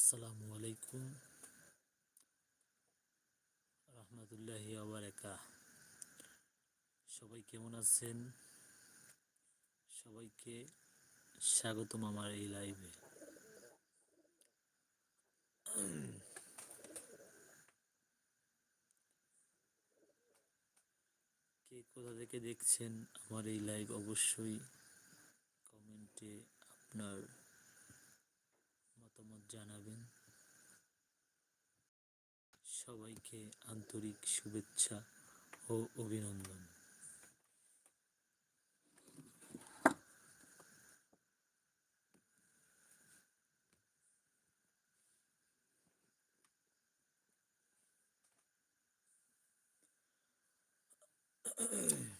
আসসালামু আলাইকুম। রহমতুল্লাহি আবারাকা সবাই কেমন আছেন? সবাইকে স্বাগতম আমার এই লাইভে কে কোথা থেকে দেখছেন আমার এই লাইভ অবশ্যই কমেন্টে আপনার মতামত জানাবেন। সবাইকে আন্তরিক শুভেচ্ছা ও অভিনন্দন।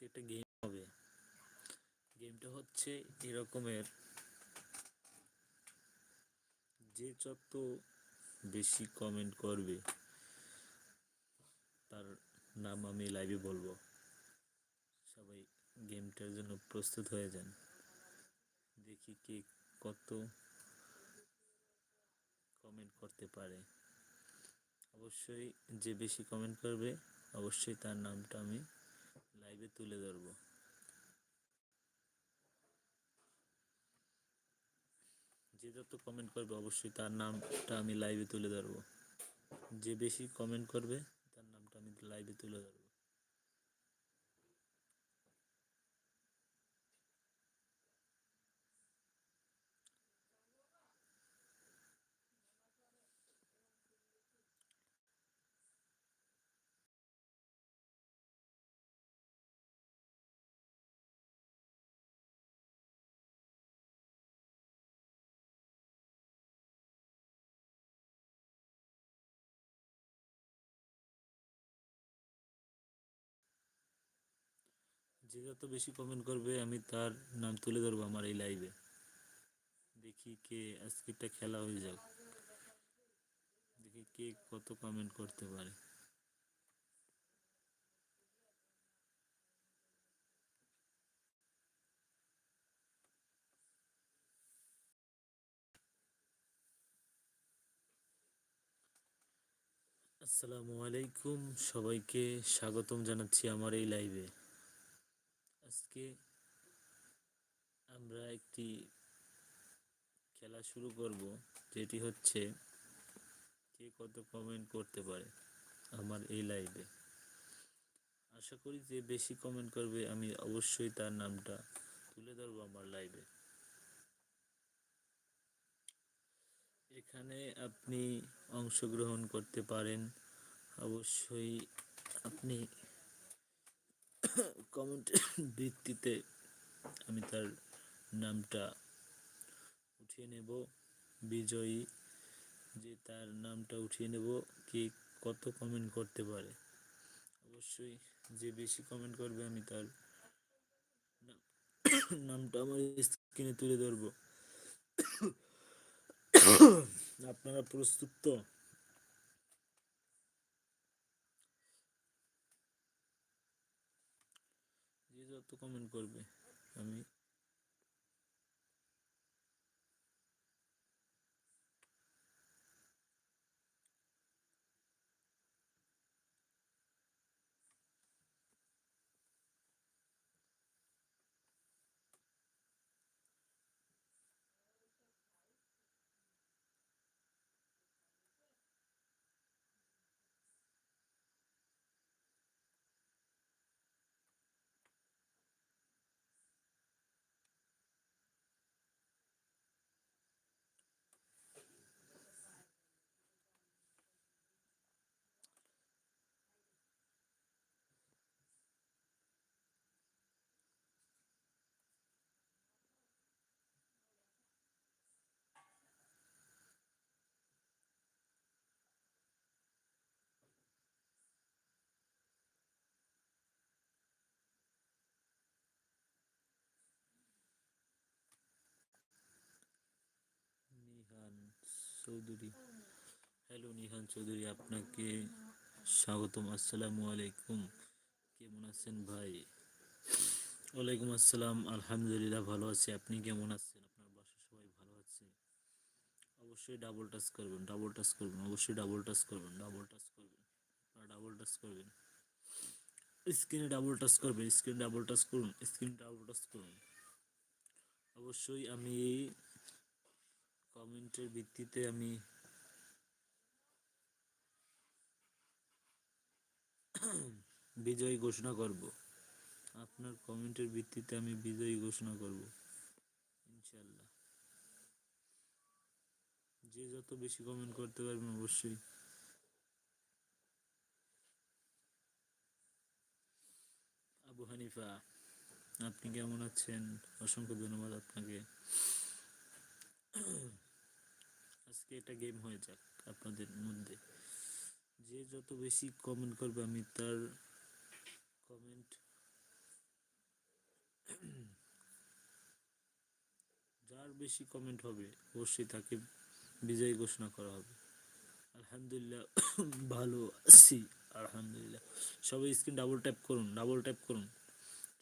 আজকে একটা গেম হবে। গেমটা হচ্ছে এরকমের। যে যত বেশি কমেন্ট করবে, তার নাম আমি লাইভে বলব। সবাই গেমটার জন্য প্রস্তুত হয়ে যান। দেখি কে কত কমেন্ট করতে পারে। অবশ্যই যে বেশি কমেন্ট করবে, অবশ্যই তার নামটা আমি তুলে ধরবো। যে যত কমেন্ট করবে অবশ্যই তার নামটা আমি লাইভে তুলে ধরবো। যে বেশি কমেন্ট করবে, তার নামটা আমি লাইভে তুলে ধরবো। যে যত বেশি কমেন্ট করবে, আমি তার নাম তুলে ধরবো আমার এই লাইভে দেখি কে আজকেরটা খেলা হয়ে যাক। দেখি কে কত কমেন্ট করতে পারে। আসসালামু আলাইকুম, সবাইকে স্বাগতম জানাচ্ছি আমার এই লাইভে আজকে আমরা একটি খেলা শুরু করব, যেটি হচ্ছে কে কত কমেন্ট করতে পারে আমার এই লাইভে আশা করি যে বেশি কমেন্ট করবে, আমি অবশ্যই তার নামটা তুলে ধরবো আমার লাইভে এখানে আপনি অংশগ্রহণ করতে পারেন। অবশ্যই আপনি কমেন্টের ভিত্তিতে আমি তার নামটা উঠিয়ে নেব। বিজয়ী যে তার নামটা উঠিয়ে নেব, কে কত কমেন্ট করতে পারে। অবশ্যই যে বেশি কমেন্ট করবে, আমি তার নাম- নামটা আমার স্ক্রিনে তুলে ধরবো। আপনারা প্রস্তুত তো? যত কমেন্ট করবে। আমি চৌধুরী। হ্যালো নিহান চৌধুরী, আপনাকে স্বাগতম। আসসালামু আলাইকুম। কেমন আছেন ভাই? ওয়ালাইকুম আসসালাম। আলহামদুলিল্লাহ ভালো আছি। আপনি কেমন আছেন? আপনার বাসা সবাই ভালো আছে? অবশ্যই ডাবল টাচ করবেন ডাবল টাচ করবেন, অবশ্যই ডাবল টাচ করবেন ডাবল টাচ করবেন। আপনারা ডাবল টাচ করবেন। স্ক্রিনে ডাবল টাচ করবেন স্ক্রিন ডাবল টাচ করুন স্ক্রিন ডাবল টাচ করুন। অবশ্যই আমি কমেন্টের ভিত্তিতে আমি বিজয়ী ঘোষণা করব। আপনার কমেন্টের ভিত্তিতে আমি বিজয়ী ঘোষণা করব। ইনশাল্লাহ যে যত বেশি কমেন্ট করতে পারবেন অবশ্যই। আবু হানিফা, আপনি কেমন আছেন? অসংখ্য ধন্যবাদ আপনাকে। আজকে এটা গেম হয়ে যাক আপনাদের মধ্যে। যে যত বেশি কমেন্ট করবে আমি তার কমেন্ট যার বেশি কমেন্ট হবে, অবশ্যই তাকে বিজয়ী ঘোষণা করা হবে। আলহামদুলিল্লাহ, ভালো আছি, আলহামদুলিল্লাহ। সবাই স্ক্রিন ডাবল ট্যাপ করুন ডাবল ট্যাপ করুন।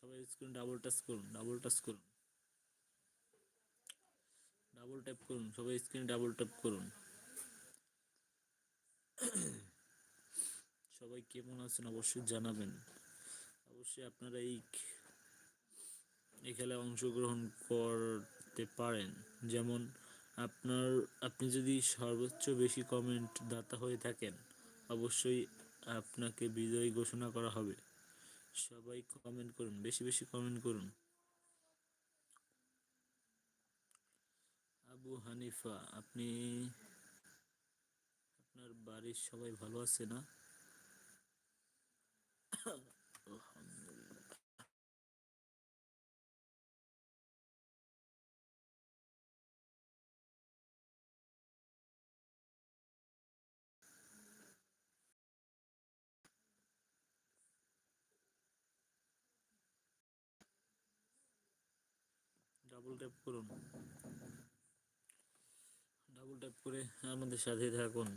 সবাই স্ক্রিন ডাবল টাচ করুন ডাবল টাচ করুন। ডাবল ট্যাপ করুন, সবাই স্ক্রিন ডাবল ট্যাপ করুন। সবাই কেমন আছেন অবশ্যই জানাবেন। অবশ্যই আপনারা এই এই খেলায় অংশগ্রহণ করতে পারেন। যেমন আপনার, আপনি যদি সর্বোচ্চ বেশি কমেন্ট দাতা হয়ে থাকেন, অবশ্যই আপনাকে বিজয়ী ঘোষণা করা হবে। সবাই কমেন্ট করুন, বেশি বেশি কমেন্ট করুন। আবু হানিফা আপনি আপনার বাড়ির সবাই ভালো আছে না। ডাবল ট্যাপ করুন ট্যাপ করে আমাদের সাথে থাকুন।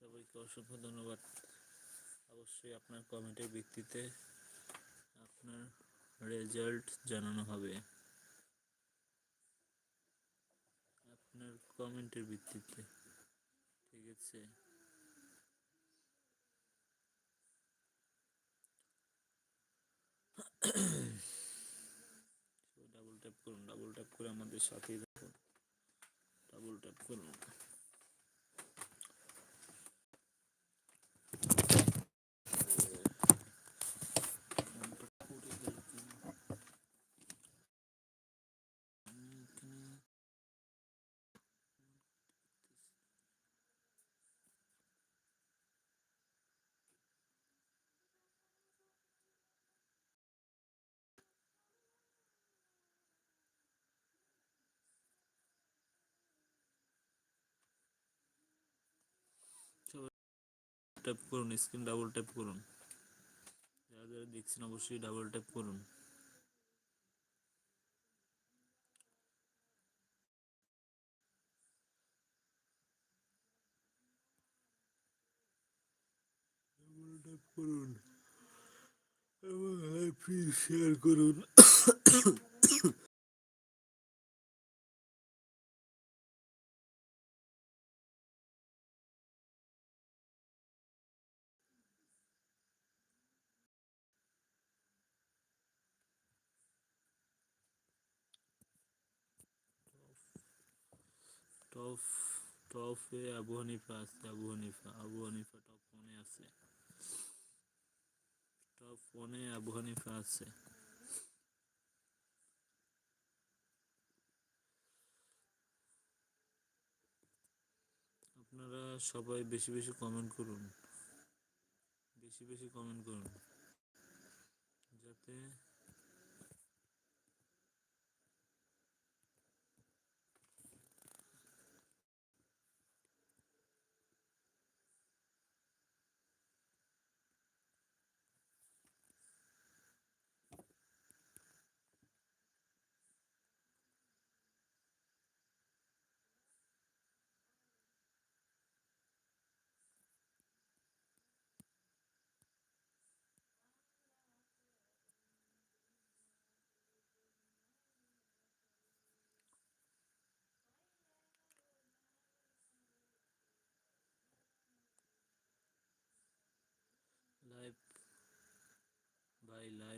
সবাইকে অসংখ্য ধন্যবাদ। অবশ্যই আপনার কমেন্টের ভিত্তিতে আপনার রেজাল্ট জানানো হবে। আপনার কমেন্টের ভিত্তিতে। ঠিক আছে? ডাবল ট্যাপ করুন ডাবল ট্যাপ করে আমাদের সাথেই থাকুন। ডাবল ট্যাপ করুন ট্যাপ করুন স্ক্রিন ডাবল ট্যাপ করুন। যারা যারা দেখছেন অবশ্যই ডাবল ট্যাপ করুন। ডাবল ট্যাপ করুন। এবং লাইভটি শেয়ার করুন। টপ টপে আবু হানিফা আছে আবু হানিফা আবু হানিফা টপ ওয়ানে আছে। টপ ওয়ানে আবু হানিফা আছে। আপনারা সবাই বেশি বেশি কমেন্ট করুন। বেশি বেশি কমেন্ট করুন। যাতে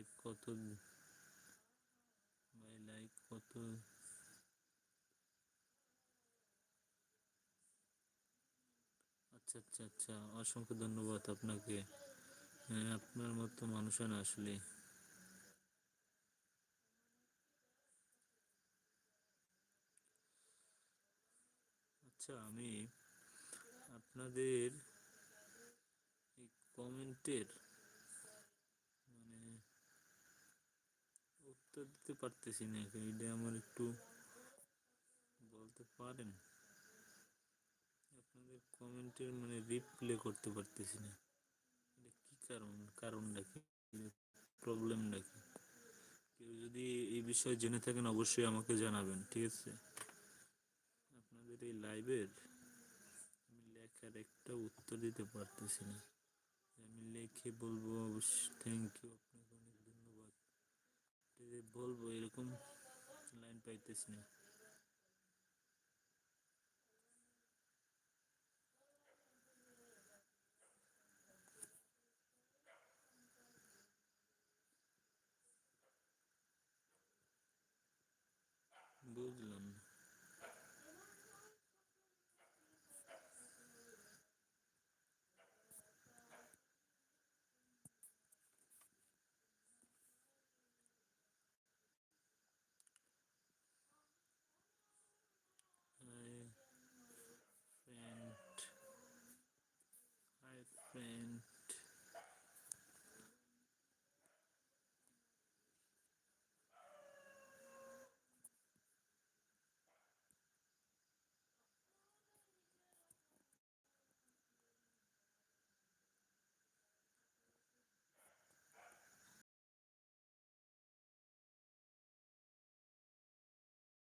লাইক কত ভাই লাইক কত আচ্ছা আচ্ছা আচ্ছা অসংখ্য ধন্যবাদ আপনাকে। হ্যাঁ আপনার মতো মানুষ না আসলে। আচ্ছা আমি আপনাদের কমেন্টের মানে উত্তর দিতে পারতেছি না এটা আমার একটু বলতে পারেন? আপনাদের কমেন্টের মানে রিপ্লে করতে পারতেছি না। এটা কি কারণ? কারণটা কি? প্রবলেমটা কি? কেউ যদি এই বিষয়ে জেনে থাকেন, অবশ্যই আমাকে জানাবেন, ঠিক আছে? আপনাদের এই লাইভের আমি লেখার একটা উত্তর দিতে পারতেছি না। আমি লিখে বলব, অবশ্যই থ্যাংক ইউ আপনাকে অনেক ধন্যবাদ এটা যে বলব এরকম লাইন পাইতেছি না। বুঝলাম না। been